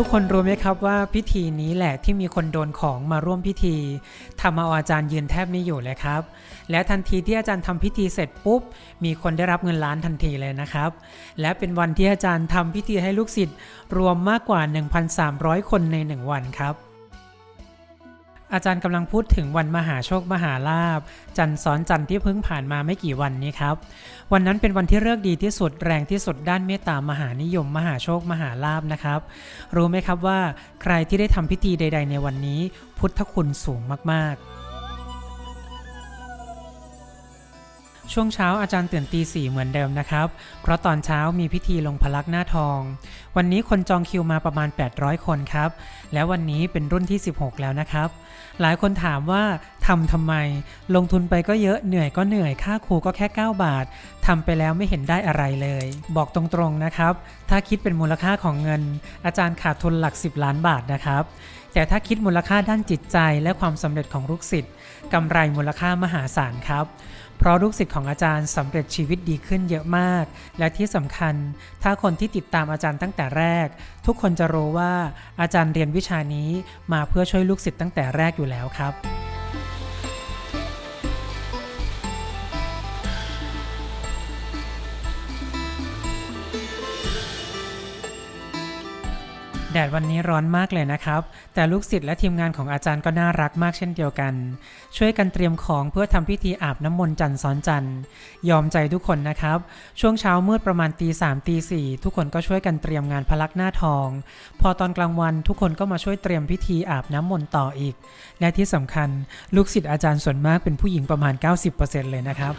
ทุกคนรู้ไหมครับว่าพิธีนี้แหละที่มีคนโดนของมาร่วมพิธีทำเอาอาจารย์ยืนแทบไม่อยู่เลยครับ และทันทีที่อาจารย์ทำพิธีเสร็จปุ๊บ มีคนได้รับเงินล้านทันทีเลยนะครับ และเป็นวันที่อาจารย์ทำพิธีให้ลูกศิษย์รวมมากกว่า 1,300 คนใน 1 วันครับ อาจารย์กำลังพูดถึงวันมหาโชคมหาลาภจันทร์ซ้อนจันทร์ที่เพิ่งผ่านมาไม่กี่วันนี้ครับ วันนั้นเป็นวันที่เลือกดีที่สุดแรงที่สุดด้านเมตตามหานิยม มหาโชคมหาลาภนะครับ รู้ไหมครับว่าใครที่ได้ทำพิธีใด ๆ ในวันนี้ พุทธคุณสูงมากๆ ช่วงเช้าอาจารย์ตื่นตีสี่เหมือนเดิมนะครับ เพราะตอนเช้ามีพิธีลงพลักหน้าทอง วันนี้คนจองคิวมาประมาณ 800 คนครับ แล้ววันนี้เป็นรุ่นที่ 16 แล้วนะครับ หลายคนถามว่าทำทำไม ลงทุนไปก็เยอะเหนื่อยก็เหนื่อยค่าครูก็แค่ 9 บาททำไปแล้วไม่เห็นได้อะไรเลย บอกตรงๆนะครับ ถ้าคิดเป็นมูลค่าของเงิน อาจารย์ขาดทุนหลัก 10 ล้านบาทนะครับแต่ถ้าคิดมูลค่าด้านจิตใจและความสำเร็จของลูกศิษย์กำไรมูลค่ามหาศาลครับ เพราะลูกศิษย์ของอาจารย์สำเร็จชีวิตดีขึ้นเยอะมาก และที่สำคัญ ถ้าคนที่ติดตามอาจารย์ตั้งแต่แรก ทุกคนจะรู้ว่าอาจารย์เรียนวิชานี้มาเพื่อช่วยลูกศิษย์ตั้งแต่แรกอยู่แล้วครับ แดดวันนี้ร้อนมากเลยนะครับ แต่ลูกศิษย์และทีมงานของอาจารย์ก็น่ารักมากเช่นเดียวกัน ช่วยกันเตรียมของเพื่อทำพิธีอาบน้ำมนต์จันทร์ซ้อนจันทร์ ยอมใจทุกคนนะครับ ช่วงเช้ามืดประมาณตีสามตีสี่ทุกคนก็ช่วยกันเตรียมงานพลักหน้าทอง พอตอนกลางวันทุกคนก็มาช่วยเตรียมพิธีอาบน้ำมนต์ต่ออีก และที่สำคัญลูกศิษย์อาจารย์ส่วนมากเป็นผู้หญิงประมาณ 90%เลยนะครับ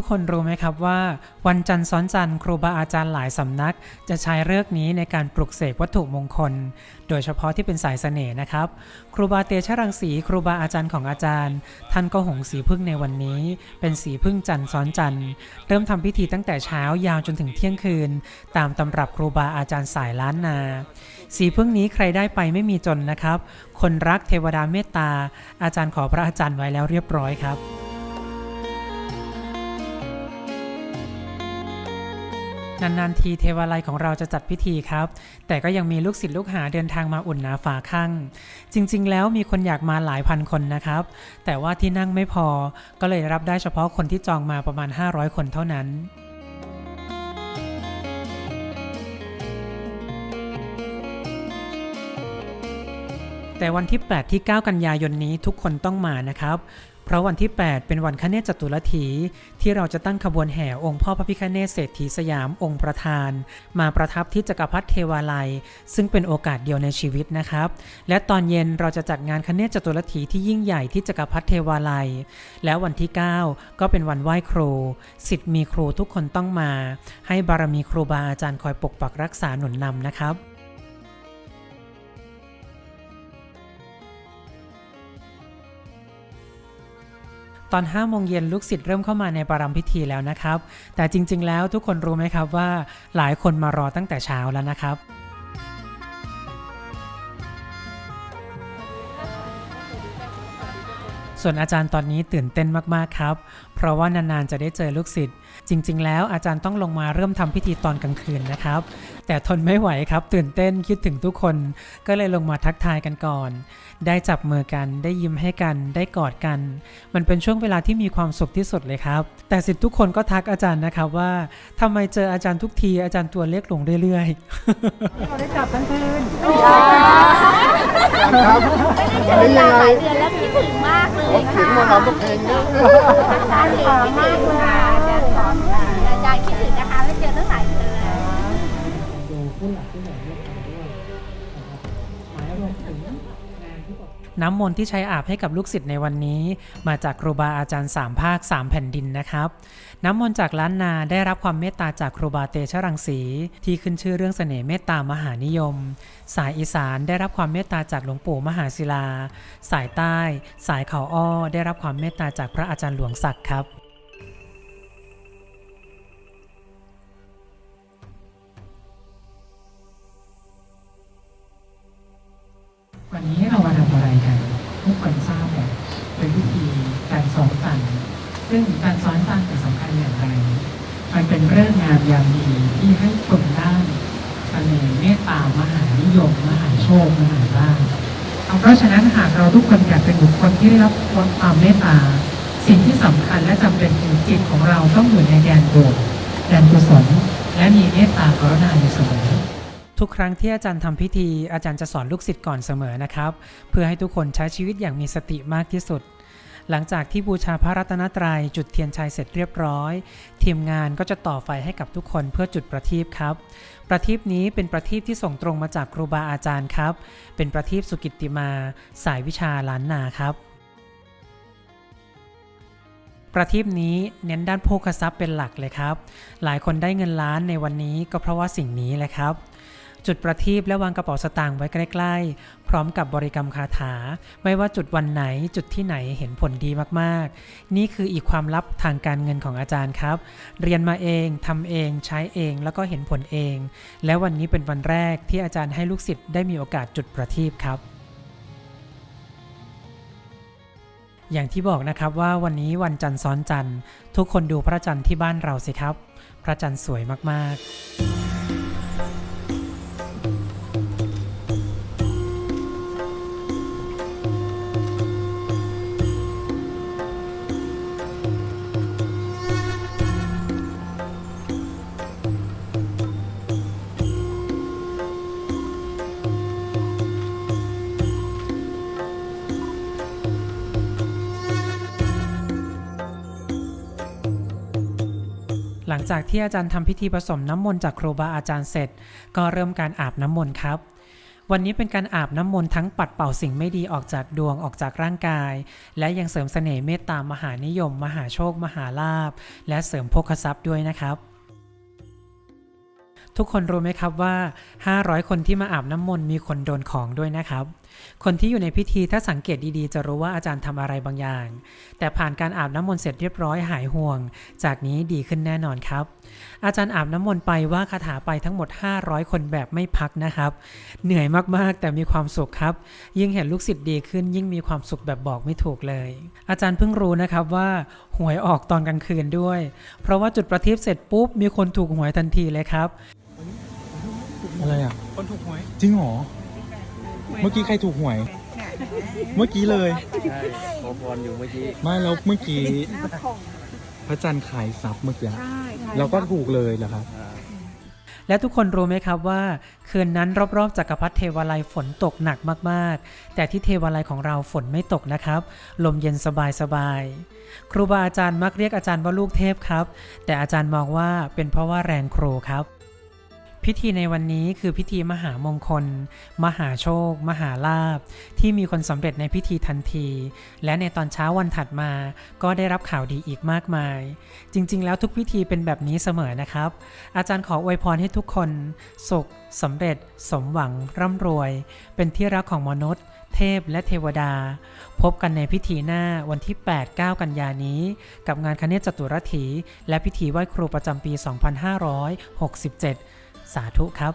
ทุกคนรู้ไหมครับว่า วันจันทร์ซ้อนจันทร์ครูบาอาจารย์หลายสำนัก จะใช้เลิกนี้ในการปลุกเสกวัตถุมงคล โดยเฉพาะที่เป็นสายเสน่ห์นะครับ ครูบาเตชะรังสีครูบาอาจารย์ของอาจารย์ ท่านก็หงสีพึ่งในวันนี้ เป็นสีพึ่งจันทร์ซ้อนจันทร์เริ่มทำพิธีตั้งแต่เช้ายาวจนถึงเที่ยงคืน ตามตำรับครูบาอาจารย์สายล้านนา สีพึ่งนี้ใครได้ไปไม่มีจนนะครับ คนรักเทวดาเมตตาอาจารย์ขอพระอาจารย์ไว้แล้วเรียบร้อยครับ นานๆทีเทวาลัยของเราจะจัดพิธีครับ แต่ก็ยังมีลูกศิษย์ลูกหาเดินทางมาอุ่นหนาฝาข้างจริงๆ แล้วมีคนอยากมาหลายพันคนนะครับ แต่ว่าที่นั่งไม่พอก็เลยรับได้เฉพาะคนที่จองมาประมาณ 500 คนเท่านั้นแต่วันที่ 8 ที่ 9 กันยายนนี้ทุกคนต้องมานะครับ เพราะวันที่ 8 เป็นวันคเนศจตุรถี ที่เราจะตั้งขบวนแห่องค์พ่อพระพิฆเนศเศรษฐีสยามองค์ประธาน มาประทับที่จักรพรรดิเทวาลัย ซึ่งเป็นโอกาสเดียวในชีวิตนะครับ และตอนเย็นเราจะจัดงานคเนศจตุรถีที่ยิ่งใหญ่ที่จักรพรรดิเทวาลัย แล้ววันที่ 9 ก็เป็นวันไหว้ครู สิทธิ์มีครูทุกคนต้องมา ให้บารมีครูบาอาจารย์คอยปกปักรักษาหนุนนำนะครับ ตอน5โมงเย็นลูกศิษย์เริ่มเข้ามาในปารัมพิธีแล้วนะครับ แต่จริงๆแล้วทุกคนรู้ไหมครับว่าหลายคนมารอตั้งแต่เช้าแล้วนะครับ ส่วนอาจารย์ตอนนี้ตื่นเต้นมากๆครับ เพราะว่านานๆจะได้เจอลูกศิษย์ จริง ๆ แล้วอาจารย์ต้องลงมาเริ่มทำพิธีตอนกลางคืนนะครับ แต่ทนไม่ไหวครับ ตื่นเต้นคิดถึงทุกคน ก็เลยลงมาทักทายกันก่อน ได้จับมือกัน ได้ยิ้มให้กัน ได้กอดกัน มันเป็นช่วงเวลาที่มีความสุขที่สุดเลยครับ แต่สิทธิ์ทุกคนก็ทักอาจารย์นะครับว่าทำไมเจออาจารย์ทุกทีอาจารย์ตัวเล็กลงเรื่อยๆเราได้จับทั้งคืน ครับไม่ได้เจอกันหลายเดือนแล้วคิดถึงมากเลยเสียงค่ะมันเราทุกเพลงนะอาจารย์คิดถึงมากเลยค่ะอาจารย์สอนค่ะอาจารย์คิดถึงนะคะไม่เจอตั้งหลายเดือนแล้วน้ น้ำมนต์ที่ใช้อาบให้กับลูกศิษย์ในวันนี้ มาจากครูบาอาจารย์ 3 ภาค 3 แผ่นดินนะครับ น้ำมนต์จากล้านนาได้รับความเมตตาจากครูบาเตชะรังสี ที่ขึ้นชื่อเรื่องเสน่ห์เมตตามหานิยม สายอีสานได้รับความเมตตาจากหลวงปู่มหาศิลา สายใต้ สายเขาอ้อได้รับความเมตตาจากพระอาจารย์หลวงศักดิ์ครับ วันนี้เรามาทำอะไรกันทุกคนทราบแหละเป็นพิธีการซ้อนตันซึ่งการซ้อนตันเป็นสำคัญอย่างไร มันเป็นเรื่องงามยามดีที่ให้คนด้านเสน่ห์เมตตามหานิยมมหาโชคมหาลาภเพราะฉะนั้นหากเราทุกคนอยากเป็นบุคคลที่ได้รับความเมตตา สิ่งที่สำคัญและจำเป็นคือจิตของเราต้องอยู่ในแดนบวกแดนกุศลและมีเมตตากรุณาอยู่เสมอ ทุกครั้งที่อาจารย์ทำพิธี อาจารย์จะสอนลูกศิษย์ก่อนเสมอนะครับ เพื่อให้ทุกคนใช้ชีวิตอย่างมีสติมากที่สุด หลังจากที่บูชาพระรัตนตรัยจุดเทียนชัยเสร็จเรียบร้อย ทีมงานก็จะต่อไฟให้กับทุกคนเพื่อจุดประทีปครับ ประทีปนี้เป็นประทีปที่ส่งตรงมาจากครูบาอาจารย์ครับ เป็นประทีปสุกิตติมา สายวิชาล้านนาครับประทีปนี้เน้นด้านโภคทรัพย์เป็นหลักเลยครับ หลายคนได้เงินล้านในวันนี้ก็เพราะว่าสิ่งนี้แหละครับ จุดประทีปและวางกระเป๋าสตางค์ไว้ใกล้ๆ พร้อมกับบริกรรมคาถา ไม่ว่าจุดวันไหนจุดที่ไหนเห็นผลดีมากๆ นี่คืออีกความลับทางการเงินของอาจารย์ครับ เรียนมาเองทำเองใช้เองแล้วก็เห็นผลเอง และวันนี้เป็นวันแรกที่อาจารย์ให้ลูกศิษย์ได้มีโอกาสจุดประทีปครับอย่างที่บอกนะครับว่าวันนี้วันจันทร์ซ้อนจันทร์ ทุกคนดูพระจันทร์ที่บ้านเราสิครับ พระจันทร์สวยมากๆ หลังจากที่อาจารย์ทำพิธีผสมน้ำมนต์จากครูบาอาจารย์เสร็จ ก็เริ่มการอาบน้ำมนต์ครับ วันนี้เป็นการอาบน้ำมนต์ทั้งปัดเป่าสิ่งไม่ดีออกจากดวงออกจากร่างกาย และยังเสริมเสน่ห์เมตตามหานิยม มหาโชค มหาลาภและเสริมโภคทรัพย์ด้วยนะครับทุกคนรู้ไหมครับว่า 500 คนที่มาอาบน้ำมนต์มีคนโดนของด้วยนะครับคนที่อยู่ในพิธีถ้าสังเกตดีๆ จะรู้ว่าอาจารย์ทำอะไรบางอย่าง แต่ผ่านการอาบน้ำมนต์เสร็จเรียบร้อยหายห่วง จากนี้ดีขึ้นแน่นอนครับ อาจารย์อาบน้ำมนต์ไปว่าคาถาไปทั้งหมด 500 คนแบบไม่พักนะครับ เหนื่อยมากๆ แต่มีความสุขครับ ยิ่งเห็นลูกศิษย์ดีขึ้น ยิ่งมีความสุขแบบบอกไม่ถูกเลย อาจารย์เพิ่งรู้นะครับว่าหวยออกตอนกลางคืนด้วย เพราะว่าจุดประทีปเสร็จปุ๊บมีคนถูกหวยทันทีเลยครับ อะไรอะ คนถูกหวย จริงเหรอ เมื่อกี้ใครถูกหวย เมื่อกี้เลย ใช่ขอพรอยู่เมื่อกี้ไม่แล้วเมื่อกี้ พระจันทร์ขายซับเมื่อกี้เราก็ถูกเลยเหรอครับ อ่าและทุกคนรู้ไหมครับว่า คืนนั้นรอบๆจักรพรรดิเทวาลัยฝนตกหนักมากๆ แต่ที่เทวาลัยของเราฝนไม่ตกนะครับ ลมเย็นสบายๆ ครูบาอาจารย์มักเรียกอาจารย์ว่าลูกเทพครับ แต่อาจารย์มองว่าเป็นเพราะว่าแรงครูครับ พิธีในวันนี้คือพิธีมหามงคล มหาโชค มหาลาภที่มีคนสำเร็จในพิธีทันที และในตอนเช้าวันถัดมา ก็ได้รับข่าวดีอีกมากมาย จริง ๆ แล้วทุกพิธีเป็นแบบนี้เสมอนะครับ อาจารย์ขออวยพรให้ทุกคน สุขสำเร็จ สมหวัง ร่ำรวย เป็นที่รักของมนุษย์ เทพและเทวดา พบกันในพิธีหน้าวันที่ 8-9 กันยานี้ กับงานคเนศจตุรถี และพิธีไหว้ครูประจำปี 2567 สาธุครับ